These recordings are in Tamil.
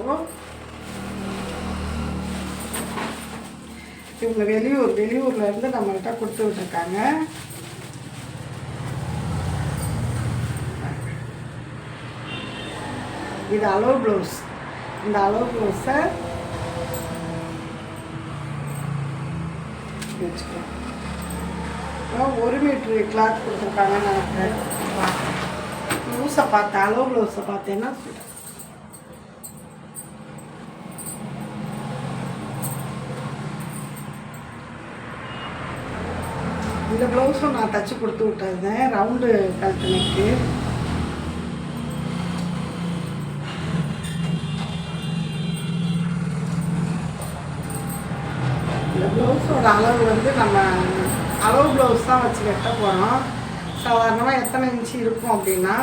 இப்போ இவங்க வெளியூர் வெளியூர்ல இருந்து நம்மள்கிட்ட கொடுத்து விட்டுருக்காங்க. இது அலோ ப்ளவுஸ் இந்த அலோ ப்ளவுஸை வச்சுக்கோ. ஒரு மீட்ரு கிளாத் கொடுத்துருக்காங்கன்னு நினைக்கிறேன். ப்ளவுஸை பார்த்தேன் அலோ ப்ளவுஸை பார்த்தேன்னா சொல்கிறேன் இந்த ப்ளவுஸும் நான் தச்சு கொடுத்து விட்டுருந்தேன் ரவுண்டு கழுத்து நெக்கு இந்த ப்ளவுஸோட அளவு வந்து நம்ம அளவு ப்ளவுஸ் தான் வச்சு கட்ட போகிறோம் சாதாரணமாக எத்தனை இன்ச்சு இருக்கும் அப்படின்னா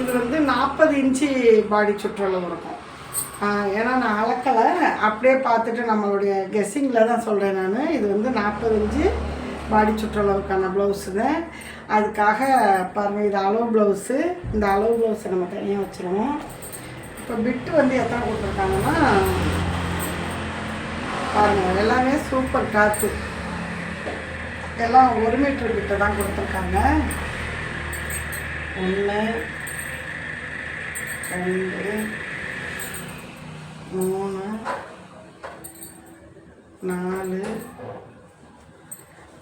இது வந்து நாற்பது இன்ச்சு பாடி சுற்றளவு இருக்கும். ஏன்னா நான் அளக்கலை. அப்படியே பார்த்துட்டு நம்மளுடைய கெஸ்ஸிங்கில் தான் சொல்கிறேன் நான். இது வந்து நாற்பது இன்ச்சு பாடி சுற்றளவுக்கான ப்ளவுஸு தான் அதுக்காக பாருங்கள் இது அளவு ப்ளவுஸு இந்த அளவு ப்ளவுஸை நம்ம தனியாக வச்சுருவோம். இப்போ பிட்டு வந்து எத்தனை கொடுத்துருக்காங்கன்னா பாருங்கள் எல்லாமே சூப்பர் காற்று எல்லாம் ஒரு மீட்டர் கிட்ட தான் கொடுத்துருக்காங்க. ஒன்று ரெண்டு மூணு நாலு.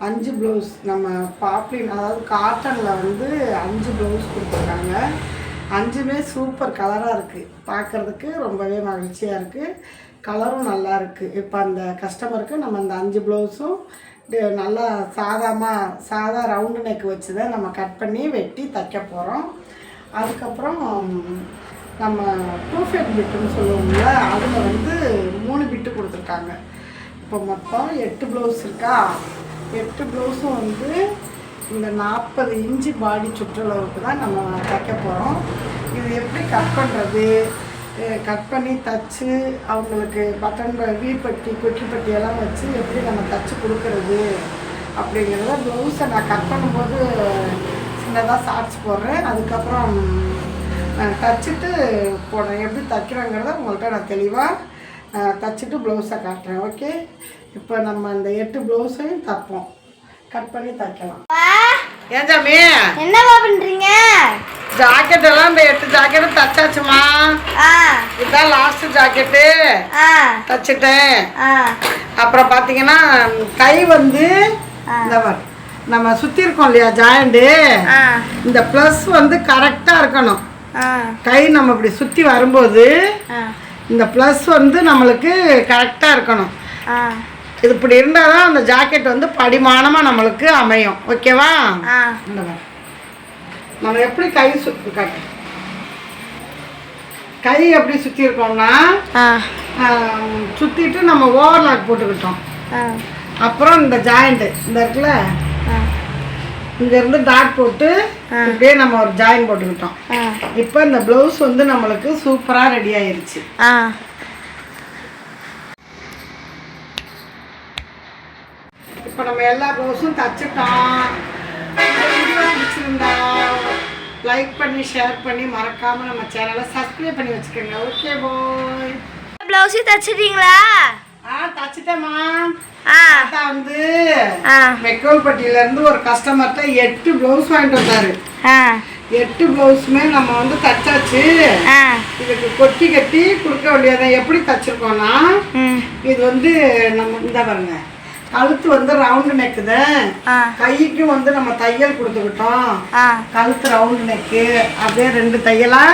அஞ்சு ப்ளவுஸ் நம்ம பாப்ளின் அதாவது காட்டனில் வந்து அஞ்சு ப்ளவுஸ் கொடுத்துருக்காங்க. அஞ்சுமே சூப்பர் கலராக இருக்குது பார்க்குறதுக்கு ரொம்பவே மகிழ்ச்சியாக இருக்குது கலரும் நல்லா இருக்குது இப்போ அந்த கஸ்டமருக்கு நம்ம அந்த அஞ்சு ப்ளவுஸும் நல்லா சாதாமாக சாதா ரவுண்டு நெக் வச்சு தான் நம்ம கட் பண்ணி வெட்டி தைக்க போகிறோம் அதுக்கப்புறம் நம்ம ப்ரூஃபெட் பிட்டுன்னு சொல்லுவோம்ல அதில் வந்து மூணு பிட்டு கொடுத்துருக்காங்க. இப்போ மொத்தம் எட்டு ப்ளவுஸ் இருக்கா? எட்டு ப்ளவுஸும் வந்து இந்த நாற்பது இன்ச்சு பாடி சுற்றளவுக்கு தான் நம்ம தைக்க போகிறோம் இது எப்படி கட் பண்ணுறது கட் பண்ணி தச்சு அவங்களுக்கு பட்டன் வீப்பட்டி கொட்டிப்பட்டி எல்லாம் வச்சு எப்படி நம்ம தச்சு கொடுக்கறது அப்படிங்கிறத ப்ளவுஸை நான் கட் பண்ணும்போது சின்னதாக ஷார்ட்ஸ் போடுறேன். அதுக்கப்புறம் நான் தச்சுட்டு போடுறேன். எப்படி தைக்கிறேங்கிறத உங்கள்கிட்ட நான் தெளிவாக தச்சுட்டு ப்ளவுஸை காட்டுறேன். ஓகே இப்போ நம்ம இந்த எட்டு ப்ளவுஸையும் தைப்போம். கட் பண்ணி தைக்கலாம். ஏன் சாமி? என்னவா பண்றீங்க? ஜாக்கெட் எல்லாம் இந்த எட்டு ஜாக்கெட்டும் தச்சாச்சுமா? ஆ. இதுதான் லாஸ்ட் ஜாக்கெட்டு ஆ. தச்சுட்டேன். ஆ. அப்புறம் பார்த்தீங்கன்னா கை வந்து இந்த நம்ம சுற்றி இருக்கோம் இல்லையா ஜாயிண்ட்டு ஆ. இந்த ப்ளஸ் வந்து கரெக்டாக இருக்கணும். கை நம்ம இப்படி சுற்றி வரும்போது இந்த ப்ளஸ் வந்து நம்மளுக்கு கரெக்டாக இருக்கணும். இது இப்படி இருந்தால் தான் அந்த ஜாக்கெட் வந்து படிமானமாக நம்மளுக்கு அமையும். ஓகேவா. நம்ம எப்படி கை சுற்றி காட்டு கை எப்படி சுற்றி இருக்கோம்னா சுத்திட்டு நம்ம ஓவர்லாக் போட்டுக்கிட்டோம். அப்புறம் இந்த ஜாயிண்ட்டு இந்த இருக்குல்ல? ஆ இங்க இருந்து டாட் போட்டு இப்படியே நம்ம ஒரு ஜாயின் போட்டுக்கிட்டோம். இப்போ இந்த ப்ளவுஸ் வந்து நம்மளுக்கு சூப்பராக ரெடி ஆயிருச்சு. இப்போ நம்ம எல்லா ப்ளவுஸும் தச்சுட்டோம். பிடிச்சிருந்தா லைக் பண்ணி ஷேர் பண்ணி மறக்காம நம்ம சேனலை சப்ஸ்கிரைப் பண்ணி வச்சுக்கோங்க. ஓகே போய் ப்ளவுஸு தச்சிட்டீங்களா? தச்சுட்டேம்மா. வந்து மெக்கோல்பட்டியில இருந்து ஒரு கஸ்டமர்கிட்ட எட்டு ப்ளவுஸ் வாங்கிட்டு வந்தாரு. எட்டு ப்ளவுஸுமே நம்ம வந்து தச்சாச்சு. இதுக்கு கொட்டி கட்டி கொடுக்க வேண்டியதை எப்படி தச்சிருக்கோம்னா இது வந்து நம்ம இந்த பாருங்க. கழுத்து வந்து ரவுண்டு நெக்குது கைக்கு வந்து நம்ம தையல் கொடுத்துக்கிட்டோம். கழுத்து ரவுண்டு நெக்கு அப்படியே ரெண்டு தையலா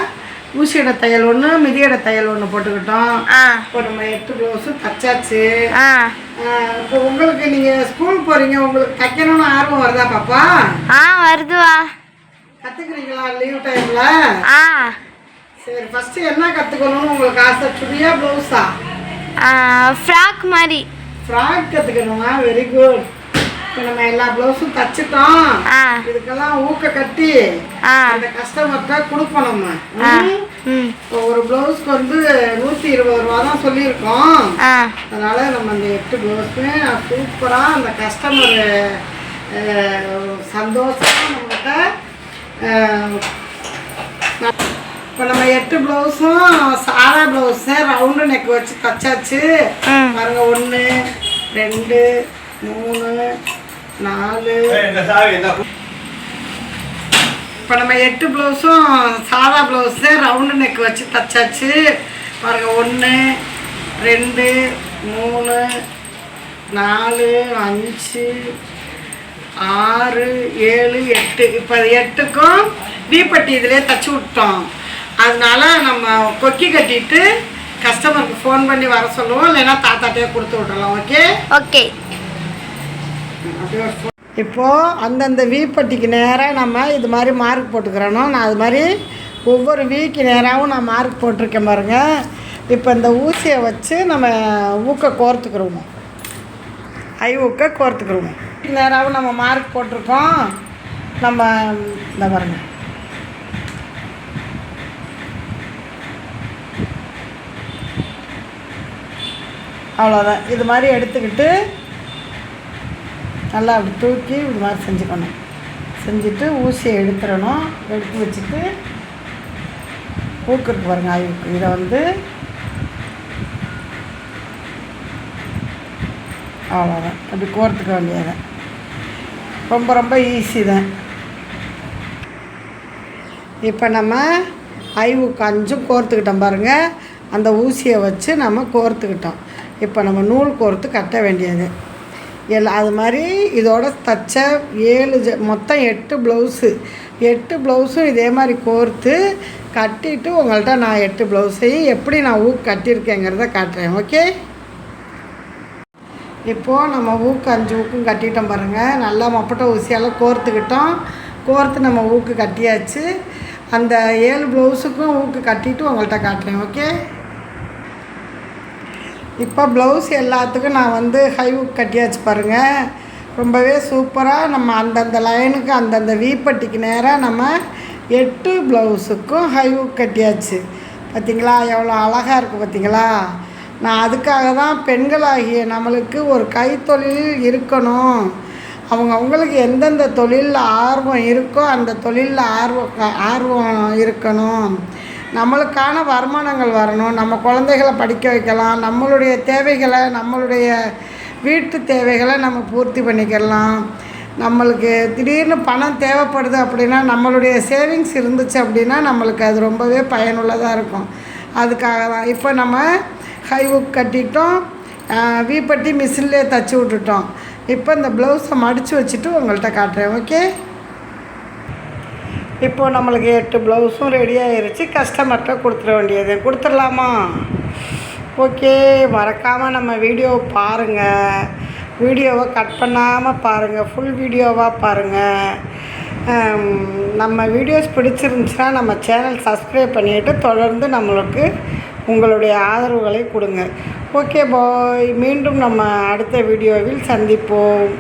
ஊசியோட தையல் ஒன்று மிதியோட தையல் ஒன்று போட்டுக்கிட்டோம். இப்போ நம்ம எட்டு ப்ளவுஸும் தச்சாச்சு இப்போ உங்களுக்கு நீங்கள் ஸ்கூல் போகிறீங்க உங்களுக்கு தைக்கணும்னு ஆர்வம் வருதா பாப்பா? ஆ வருதுவா. கற்றுக்குறீங்களா லீவ் டைமில் ஆ. சரி ஃபஸ்ட்டு என்ன கற்றுக்கணும்னு உங்களுக்கு ஆசை? சுடியா ப்ளவுஸா ஃப்ராக் மாதிரி. ஃப்ராக் கற்றுக்கணுமா வெரி குட் இப்போ நம்ம எல்லா ப்ளவுஸும் தச்சுட்டோம். இதுக்கெல்லாம் ஊக்க கட்டி அந்த கஸ்டமர்கிட்ட கொடுப்போம் நம்ம. ஆ. ம்? ம். இப்போ ஒரு ப்ளவுஸ்க்கு வந்து நூற்றி இருபது ரூபா தான் சொல்லியிருக்கோம். அதனால் நம்ம அந்த எட்டு ப்ளவுஸுமே சூப்பராக அந்த கஸ்டமர் சந்தோஷமாக நம்மகிட்ட இப்போ நம்ம எட்டு ப்ளவுஸும் சாரா ப்ளவுஸு ரவுண்டு நெக் வச்சு தச்சாச்சு. பாருங்க ஒன்று ரெண்டு மூணு நாலு. இப்போ நம்ம எட்டு ப்ளவுஸும் சாதா ப்ளவுஸு ரவுண்டு நெக் வச்சு தச்சாச்சு. பாருங்க ஒன்று ரெண்டு மூணு நாலு அஞ்சு ஆறு ஏழு எட்டு. இப்போ எட்டுக்கும் தீப்பட்டி இதிலே தச்சு விட்டோம். அதனால நம்ம கொக்கி கட்டிட்டு கஸ்டமருக்கு ஃபோன் பண்ணி வர சொல்லுவோம். இல்லைன்னா தாத்தாட்டே கொடுத்து விட்றலாம் ஓகே ஓகே இப்போது அந்தந்த வீப்பட்டிக்கு நேராக நம்ம இது மாதிரி மார்க் போட்டுக்கிறணும். நான் அது மாதிரி ஒவ்வொரு வீக்கு நேராகவும் நான் மார்க் போட்டிருக்கேன் பாருங்கள் இப்போ இந்த ஊசியை வச்சு நம்ம ஊக்க கோர்த்துக்கிருவோம். ஐ ஊக்க கோர்த்துக்கிருவோம். நேராகவும் நம்ம மார்க் போட்டிருக்கோம். நம்ம இந்த பாருங்க. அவ்வளோதான் இது மாதிரி எடுத்துக்கிட்டு நல்லா அப்படி தூக்கி இது மாதிரி செஞ்சுக்கணும். செஞ்சுட்டு ஊசியை எடுத்துடணும். எடுத்து வச்சுட்டு ஊக்குருக்கு பாருங்க ஆய்வுக்கு இதை வந்து அவ்வளோதான் அப்படி கோர்த்துக்க வேண்டியது ரொம்ப ரொம்ப ஈஸி தான். இப்போ நம்ம ஐவுக்கு அஞ்சும் கோர்த்துக்கிட்டோம் பாருங்கள் அந்த ஊசியை வச்சு நம்ம கோர்த்துக்கிட்டோம். இப்போ நம்ம நூல் கோர்த்து கட்ட வேண்டியது. எல்லாம் அது மாதிரி இதோட தச்ச ஏழு ஜ மொத்தம் எட்டு ப்ளவுஸு. எட்டு ப்ளவுஸும் இதே மாதிரி கோர்த்து கட்டிட்டு உங்கள்கிட்ட நான் எட்டு ப்ளவுஸையும் எப்படி நான் ஊக்கு கட்டியிருக்கேங்கிறத காட்டுறேன் ஓகே? இப்போது நம்ம ஊக்கு அஞ்சு ஊக்கும் கட்டிட்டோம் பாருங்கள் நல்லா மொப்பட்ட ஊசியால் கோர்த்துக்கிட்டோம். கோர்த்து நம்ம ஊக்கு கட்டியாச்சு. அந்த ஏழு ப்ளவுஸுக்கும் ஊக்கு கட்டிட்டு உங்கள்கிட்ட காட்டுறேன் ஓகே? இப்போ ப்ளவுஸ் எல்லாத்துக்கும் நான் வந்து ஹை கட்டியாச்சு பாருங்கள் ரொம்பவே சூப்பராக நம்ம அந்தந்த லைனுக்கு அந்தந்த வீப்பட்டிக்கு நேராக நம்ம எட்டு ப்ளவுஸுக்கும் ஹை கட்டியாச்சு. பார்த்தீங்களா எவ்வளோ அழகாக இருக்குது பார்த்தீங்களா நான் அதுக்காக தான் பெண்களாகிய நம்மளுக்கு ஒரு கைத்தொழில் இருக்கணும். அவங்க அவங்களுக்கு எந்தெந்த தொழிலில் ஆர்வம் இருக்கோ அந்த தொழிலில் ஆர்வம் ஆர்வம் இருக்கணும். நம்மளுக்கான வருமானங்கள் வரணும். நம்ம குழந்தைகளை படிக்க வைக்கலாம். நம்மளுடைய தேவைகளை நம்மளுடைய வீட்டு தேவைகளை நம்ம பூர்த்தி பண்ணிக்கலாம். நம்மளுக்கு திடீர்னு பணம் தேவைப்படுது அப்படின்னா நம்மளுடைய சேவிங்ஸ் இருந்துச்சு அப்படின்னா நம்மளுக்கு அது ரொம்பவே பயனுள்ளதாக இருக்கும். அதுக்காக தான். இப்போ நம்ம ஹைவுக் கட்டிட்டோம். வீப்பட்டி மிஷின்லேயே தச்சு விட்டுட்டோம். இப்போ இந்த ப்ளவுஸை மடித்து வச்சுட்டு உங்கள்கிட்ட காட்டுறேன். ஓகே இப்போது நம்மளுக்கு எட்டு ப்ளவுஸும் ரெடி ஆயிருச்சு. கஸ்டமர்கிட்ட கொடுத்துட வேண்டியது. கொடுத்துடலாமா? ஓகே மறக்காமல் நம்ம வீடியோ பாருங்கள் வீடியோவை கட் பண்ணாமல் பாருங்கள் ஃபுல் வீடியோவாக பாருங்கள் நம்ம வீடியோஸ் பிடிச்சிருந்துச்சுன்னா நம்ம சேனல் சப்ஸ்கிரைப் பண்ணிவிட்டு தொடர்ந்து நம்மளுக்கு உங்களுடைய ஆதரவுகளை கொடுங்க. ஓகே பாய் மீண்டும் நம்ம அடுத்த வீடியோவில் சந்திப்போம்.